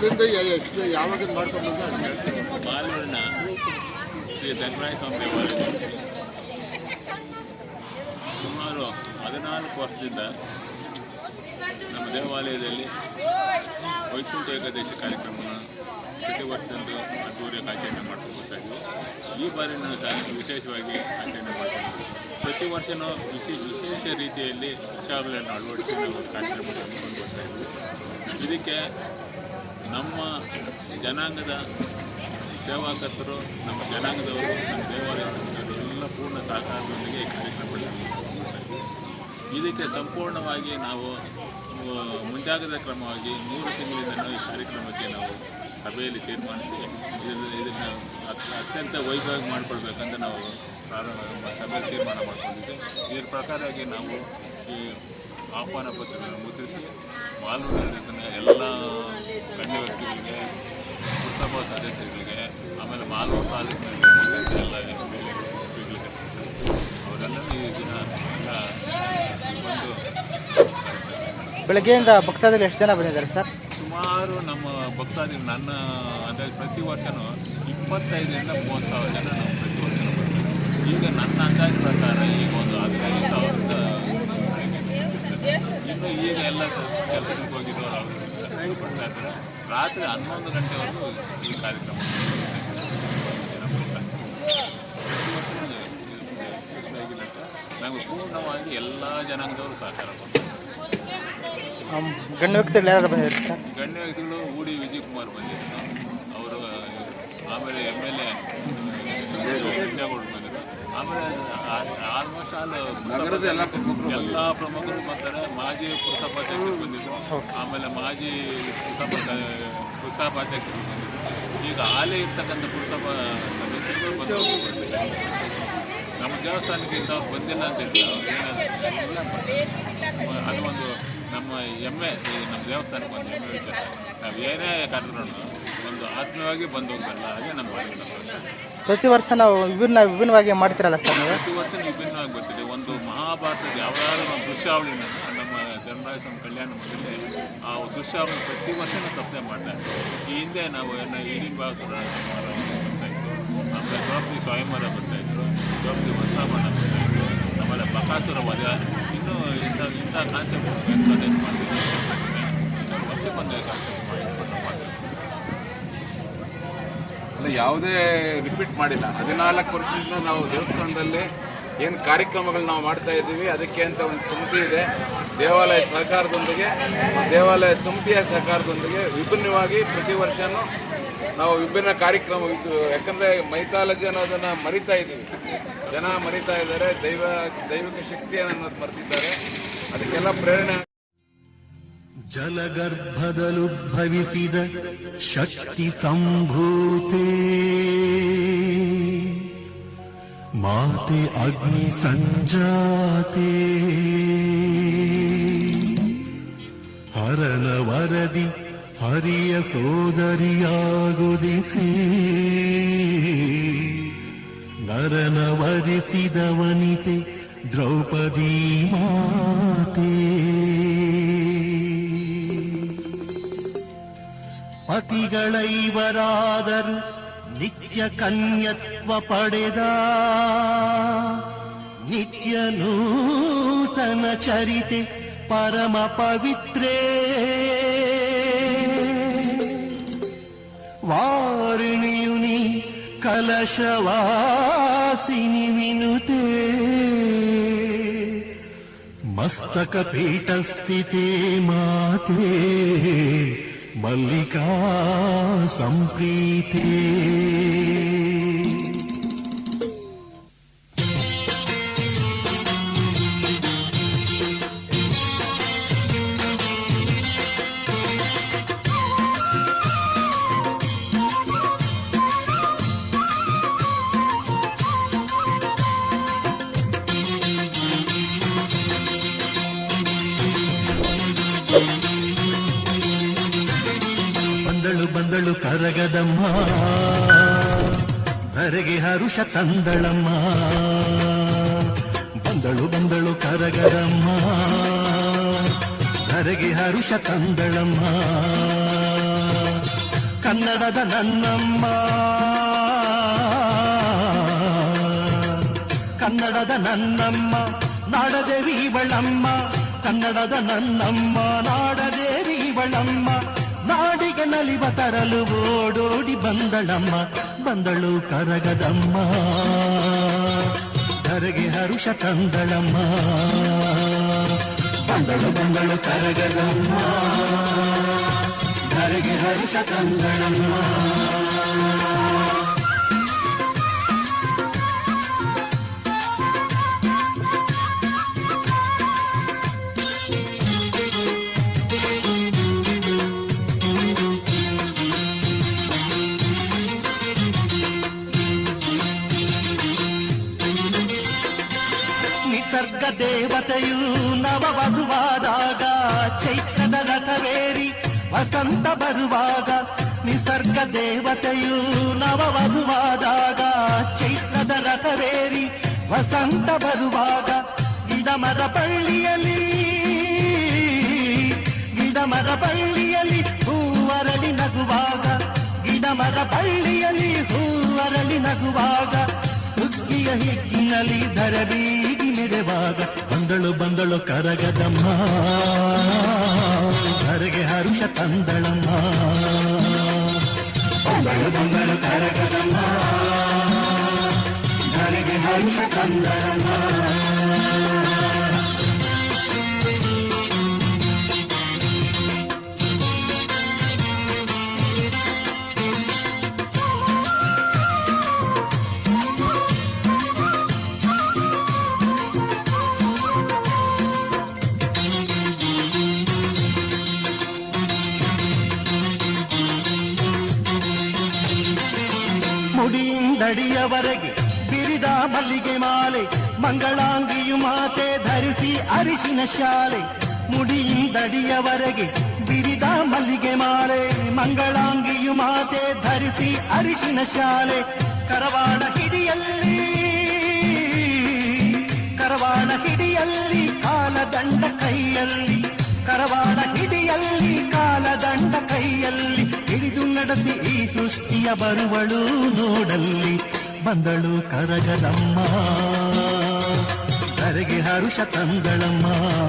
ಮೊದಲಿಂದ ಎಷ್ಟು ಯಾವಾಗ ಮಾಡ್ಕೊಂಡು ಶ್ರೀ ಸ್ವಾಮಿ ದೇವಾಲಯ ಸುಮಾರು ಹದಿನಾಲ್ಕು ವರ್ಷದಿಂದ ನಮ್ಮ ದೇವಾಲಯದಲ್ಲಿ ವೈಕುಂಠ ಏಕಾದಶಿ ಕಾರ್ಯಕ್ರಮವನ್ನು ಪ್ರತಿ ವರ್ಷದಂದು ಅದ್ದೂರಿಯಾಗಿ ಆಚರಣೆ ಮಾಡ್ಕೊಂಡು ಇದ್ವಿ. ಈ ಬಾರಿ ನಾನು ಸಹ ವಿಶೇಷವಾಗಿ ಆಚರಣೆ ಮಾಡ್ತೀನಿ. ಪ್ರತಿ ವರ್ಷವೂ ವಿಶೇಷ ವಿಶೇಷ ರೀತಿಯಲ್ಲಿ ಉತ್ಸಾಹಗಳನ್ನು ಅಳವಡಿಸಿ ನಾವು ಕಾರ್ಯಕ್ರಮವನ್ನು ಮಾಡ್ಕೊಂಡು ಇದ್ವಿ. ಇದಕ್ಕೆ ನಮ್ಮ ಜನಾಂಗದ ಸೇವಾಕರ್ತರು, ನಮ್ಮ ಜನಾಂಗದವರು, ನಮ್ಮ ದೇವಾಲಯ ಸಂಸ್ಥೆಯವರು ಎಲ್ಲ ಪೂರ್ಣ ಸಹಕಾರದೊಂದಿಗೆ ಈ ಕಾರ್ಯಕ್ರಮಗಳನ್ನು ಇದಕ್ಕೆ ಸಂಪೂರ್ಣವಾಗಿ ನಾವು ಮುಂಜಾಗ್ರತಾ ಕ್ರಮವಾಗಿ ಮೂರು ತಿಂಗಳಿಂದ ಈ ಕಾರ್ಯಕ್ರಮಕ್ಕೆ ನಾವು ಸಭೆಯಲ್ಲಿ ತೀರ್ಮಾನಿಸಿ, ಇದನ್ನು ಇದನ್ನು ಅತ್- ಅತ್ಯಂತ ವೈಭವವಾಗಿ ಮಾಡಿಕೊಳ್ಬೇಕಂತ ನಾವು ಪ್ರಾರಂಭ, ಸಭೆ ತೀರ್ಮಾನ ಮಾಡಿಕೊಂಡಿದ್ದೆ ಇದರ ಪ್ರಕಾರವಾಗಿ ನಾವು ಈ ಆಹ್ವಾನ ಪತ್ರಗಳನ್ನು ಮುದ್ರಿಸಿ ಮಾಲೂರಿನ ಎಲ್ಲ ಗಣ್ಯ ವ್ಯಕ್ತಿಗಳಿಗೆ ಪುರಸಭಾ ಸದಸ್ಯರುಗಳಿಗೆ ಆಮೇಲೆ ಮಾಲೂರು ತಾಲೂಕಿನಲ್ಲಿ ಎಲ್ಲ ವ್ಯಕ್ತಿಗಳಿಗೆ ಅವರೆಲ್ಲರೂ ಈ ದಿನ ಒಂದು ಬಂದು ಬೆಳಗ್ಗೆಯಿಂದ ಭಕ್ತಾದಿಗಳು ಎಷ್ಟು ಜನ ಬಂದಿದ್ದಾರೆ ಸರ್? ಸುಮಾರು ನಮ್ಮ ಭಕ್ತಾದಿ ನನ್ನ ಅಂದಾಜು ಪ್ರತಿ ವರ್ಷವೂ ಇಪ್ಪತ್ತೈದರಿಂದ ಮೂವತ್ತು ಸಾವಿರ ಜನ ನಾವು ಪ್ರತಿ ವರ್ಷ ಬರ್ತೀವಿ ಈಗ ನನ್ನ ಅಂದಾಜು ಪ್ರಕಾರ ಈಗ ಒಂದು ಇನ್ನು ಈಗ ಎಲ್ಲ ಕೆಲಸಕ್ಕೆ ಹೋಗಿರೋರು ಅವರು ಕೊಡ್ತಾ ಇದ್ದಾರೆ ರಾತ್ರಿ ಹನ್ನೊಂದು ಗಂಟೆವರೆಗೂ ಈ ಕಾರ್ಯಕ್ರಮ ನಮಗೆ ಪೂರ್ಣವಾಗಿ ಎಲ್ಲ ಜನಾಂಗದವರು ಸಹಕಾರ ಗಣ್ಯ ವ್ಯಕ್ತಿಗಳು ಯಾರು ಬಂದಿದ್ದಾರೆ ಸರ್? ಗಣ್ಯ ವ್ಯಕ್ತಿಗಳು ಊಡಿ ವಿಜಯ್ ಕುಮಾರ್ ಬಂದಿದ್ದರು. ಅವರು ಆಮೇಲೆ ಎಂ ಎಲ್ ಎ. ಬಂದಿದ್ರು ಆಮೇಲೆ ಆಲ್ಮೋಸ್ಟ್ ಆಲ್ ನಗರದ ಎಲ್ಲ ಎಲ್ಲ ಪ್ರಮುಖರು ಬರ್ತಾರೆ ಮಾಜಿ ಪುರಸಭಾಧ್ಯಕ್ಷರು ಬಂದಿದ್ರು. ಆಮೇಲೆ ಮಾಜಿ ಪುರಸಭಾ ಪುರಸಭಾಧ್ಯಕ್ಷರು ಬಂದಿದ್ರು. ಈಗ ಆಲೇ ಇರ್ತಕ್ಕಂಥ ಪುರಸಭಾ ಸದಸ್ಯರು ಬಂದು. ನಮ್ಮ ದೇವಸ್ಥಾನಕ್ಕೆ ಇಂಥವ್ರು ಬಂದಿಲ್ಲ ಅಂತ ಹೇಳ್ತಾರೆ ಅದು ಒಂದು ನಮ್ಮ ಹೆಮ್ಮೆ. ಈ ನಮ್ಮ ದೇವಸ್ಥಾನಕ್ಕೆ ಒಂದು ಹೆಮ್ಮೆ ವಿಚಾರ. ನಾವು ಏನೇ ಕರೆದ್ರೂ ಒಂದು ಆತ್ಮೀಯವಾಗಿ ಬಂದು ಹೋಗಲ್ಲ ಹಾಗೆ ನಮ್ಮ ಪ್ರತಿ ವರ್ಷ ನಾವು ವಿಭಿನ್ನ ವಿಭಿನ್ನವಾಗಿ ಮಾಡ್ತಿರಲ್ಲ ಸರ್ ನೀವು? ಪ್ರತಿ ವರ್ಷ ವಿಭಿನ್ನವಾಗಿ ಬರ್ತಿದೆ ಒಂದು ಮಹಾಭಾರತದ ಯಾವ್ದಾದ್ರು ಒಂದು ದೃಶ್ಯಾವಳಿನ ನಮ್ಮ ಧರ್ಮರಾಯ ಸ್ವಾಮಿ ಕಲ್ಯಾಣ ಮಂದಿರದಲ್ಲಿ ಆ ದೃಶ್ಯಾವಳಿ ಪ್ರತಿ ವರ್ಷನೂ ತಪ್ಪನೆ ಮಾಡ್ತಾ ಇದ್ವಿ ಈ ಹಿಂದೆ ನಾವು ಏನ ಈಗಿನ ಭಾವಸುರ ಸಮಾರಂಭ ಬರ್ತಾ ಇತ್ತು ಆಮೇಲೆ ದ್ರೌಪದಿ ಸ್ವಯಂವರ ಬರ್ತಾ ಇದ್ರು. ದ್ರೌಪದಿ ವರ್ಷಾಮಣ ಬರ್ತಾ ಇದ್ರು. ಆಮೇಲೆ ಬಕಾಸುರ ವಧ. ಇನ್ನೂ ಇಂಥ ಇಂಥ ಕಾನ್ಸೆಪ್ಟ್ ಮಾಡ್ತೀವಿ ವರ್ಷಕ್ಕೊಂದು ಕಾನ್ಸೆಪ್ಟ್ ಮಾಡಿ ಅಲ್ಲ ಯಾವುದೇ ರಿಪೀಟ್ ಮಾಡಿಲ್ಲ. ಹದಿನಾಲ್ಕು ವರ್ಷದಿಂದ ನಾವು ದೇವಸ್ಥಾನದಲ್ಲಿ ಏನು ಕಾರ್ಯಕ್ರಮಗಳು ನಾವು ಮಾಡ್ತಾ ಇದ್ದೀವಿ, ಅದಕ್ಕೆ ಅಂತ ಒಂದು ಸಮಿತಿ ಇದೆ. ದೇವಾಲಯ ಸಹಕಾರದೊಂದಿಗೆ, ದೇವಾಲಯ ಸಮಿತಿಯ ಸಹಕಾರದೊಂದಿಗೆ ವಿಭಿನ್ನವಾಗಿ ಪ್ರತಿ ವರ್ಷವೂ ನಾವು ವಿಭಿನ್ನ ಕಾರ್ಯಕ್ರಮ ಯಾಕಂದರೆ ಮೈಥಾಲಜಿ ಅನ್ನೋದನ್ನು ಮರಿತಾ ಇದ್ದೀವಿ. ಜನ ಮರಿತಾ ಇದ್ದಾರೆ, ದೈವ, ದೈವಿಕ ಶಕ್ತಿಯನ್ನು ಅನ್ನೋದು ಮರೆತಿದ್ದಾರೆ. ಅದಕ್ಕೆಲ್ಲ ಪ್ರೇರಣೆ ಜಲಗರ್ಭದಲುದ್ಭವಿಸಿದ ಶಕ್ತಿ ಸಂಭೂತೆ. ಮಾತೆ ಅಗ್ನಿ ಸಂಜಾತೆ. ಹರನ ವರದಿ ಹರಿಯ ಸೋದರಿಯಾಗುದಿಸಿ. ನರನ ವರಿಸಿದವನಿತೆ ದ್ರೌಪದಿ ಮಾತೆ. ಪತಿಗಳೈವರಾದರು ನಿತ್ಯ ಕನ್ಯತ್ವ ಪಡೆದ. ನಿತ್ಯ ನೂತನ ಚರಿತೆ ಪರಮ ಪವಿತ್ರೇ. ವಾರಿಣಿಯುನಿ ಕಲಶವಾಸಿನಿ ವಿನುತೆ. ಮಸ್ತಕ ಪೀಠಸ್ಥಿತೆ ಮಾತೆ. మల్లికా సంప్రీతే. ಕರಗದಮ್ಮ ಧರೆಗೆ ಹರುಷ ತಂದಳಮ್ಮ. ಬಂದಳು ಬಂದಳು ಕರಗದಮ್ಮ. ಧರೆಗೆ ಹರುಷ ತಂದಳಮ್ಮ. ಕನ್ನಡದ ನನ್ನಮ್ಮ. ಕನ್ನಡದ ನನ್ನಮ್ಮ. ನಾಡದೇವಿ ಬಳಮ್ಮ ಕನ್ನಡದ ನನ್ನಮ್ಮ. ನಾಡದೇವಿ ಇವಳಮ್ಮ. ನಾಡಿಗೆ ನಲಿವ ತರಲು ಓಡೋಡಿ ಬಂದಳಮ್ಮ ಬಂದಳು ಕರಗದಮ್ಮ ಧರೆಗೆ ಹರುಷ ತಂದಳಮ್ಮ ಬಂದಳು ಬಂದಳು ಕರಗದಮ್ಮ ಧರೆಗೆ ಹರುಷ ತಂದಳಮ್ಮ ದೇವತೆಯು ನವವಧುವಾದಾಗ ಚೈತ್ರದ ರಥವೇರಿ ವಸಂತ ಬರುವಾಗ ನಿಸರ್ಗ ದೇವತೆಯು ನವವಧುವಾದಾಗ ಚೈತ್ರದ ರಥವೇರಿ ವಸಂತ ಬರುವಾಗ ಗಿಡಮರ ಬಳ್ಳಿಯಲ್ಲಿ ಗಿಡಮರ ಬಳ್ಳಿಯಲ್ಲಿ ಹೂವರಳಿ ನಗುವಾಗ ಗಿಡಮರ ಬಳ್ಳಿಯಲ್ಲಿ ಹೂವರಳಿ ನಗುವಾಗ ಸುಗ್ಗಿಯ ಹಿಗ್ಗಿನಲ್ಲಿ ಧರಬೀಗಿ ಮೆರೆವಾಗ ಬಂದಳು ಬಂದಳು ಕರಗದಮ್ಮ. ಧರೆಗೆ ಹರುಷ ತಂದಳಮ್ಮ. ಬಂದಳು ಬಂದಳು ಕರಗದಮ್ಮ. ಧರೆಗೆ ಹರುಷ ತಂದಳಮ್ಮ. ಮುಡಿಯಿಂದಡಿಯವರೆಗೆ ಬಿರಿದ ಮಲ್ಲಿಗೆ ಮಾಲೆ, ಮಂಗಳಾಂಗಿಯು ಮಾತೆ ಧರಿಸಿ ಅರಿಶಿನ ಶಾಲೆ. ಮುಡಿಯಿಂದಡಿಯವರೆಗೆ ಬಿರಿದ ಮಲ್ಲಿಗೆ ಮಾಲೆ, ಮಂಗಳಾಂಗಿಯು ಮಾತೆ ಧರಿಸಿ ಅರಿಶಿನ ಶಾಲೆ. ಕರವಾಡ ಕಿಡಿಯಲ್ಲಿ ಕರವಾಡ ಕಿಡಿಯಲ್ಲಿ, ಕಾಲದಂಡ ಕೈಯಲ್ಲಿ. ಕಾಲದಂಡ ಕೈಯಲ್ಲಿ ನಡೆಸಿ ಈ ಸೃಷ್ಟಿಯ ಬರುವಳು ನೋಡಲ್ಲಿ ಬಂದಳು ಕರಗದಮ್ಮ. ಕರೆಗೆ ಹರುಷ ತಂದಳಮ್ಮ